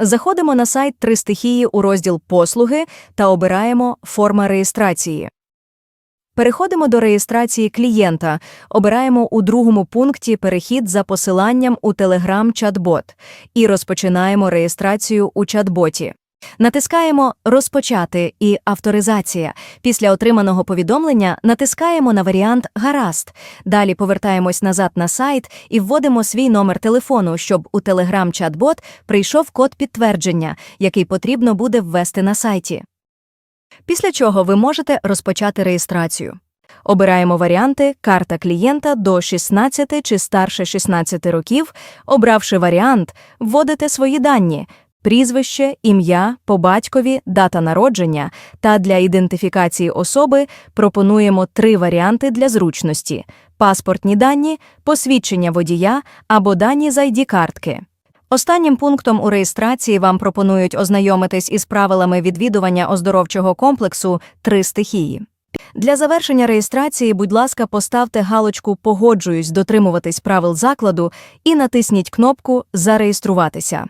Заходимо на сайт «Три стихії» у розділ «Послуги» та обираємо «Форма реєстрації». Переходимо до реєстрації клієнта, обираємо у другому пункті перехід за посиланням у Telegram чат-бот і розпочинаємо реєстрацію у чат-боті. Натискаємо «Розпочати» і «Авторизація». Після отриманого повідомлення натискаємо на варіант «Гаразд». Далі повертаємось назад на сайт і вводимо свій номер телефону, щоб у Telegram чат-бот прийшов код підтвердження, який потрібно буде ввести на сайті. Після чого ви можете розпочати реєстрацію. Обираємо варіанти «Карта клієнта до 16 чи старше 16 років». Обравши варіант, вводите свої дані – прізвище, ім'я, по батькові, дата народження та для ідентифікації особи пропонуємо три варіанти для зручності – паспортні дані, посвідчення водія або дані з ID-картки. Останнім пунктом у реєстрації вам пропонують ознайомитись із правилами відвідування оздоровчого комплексу «Три стихії». Для завершення реєстрації, будь ласка, поставте галочку «Погоджуюсь дотримуватись правил закладу» і натисніть кнопку «Зареєструватися».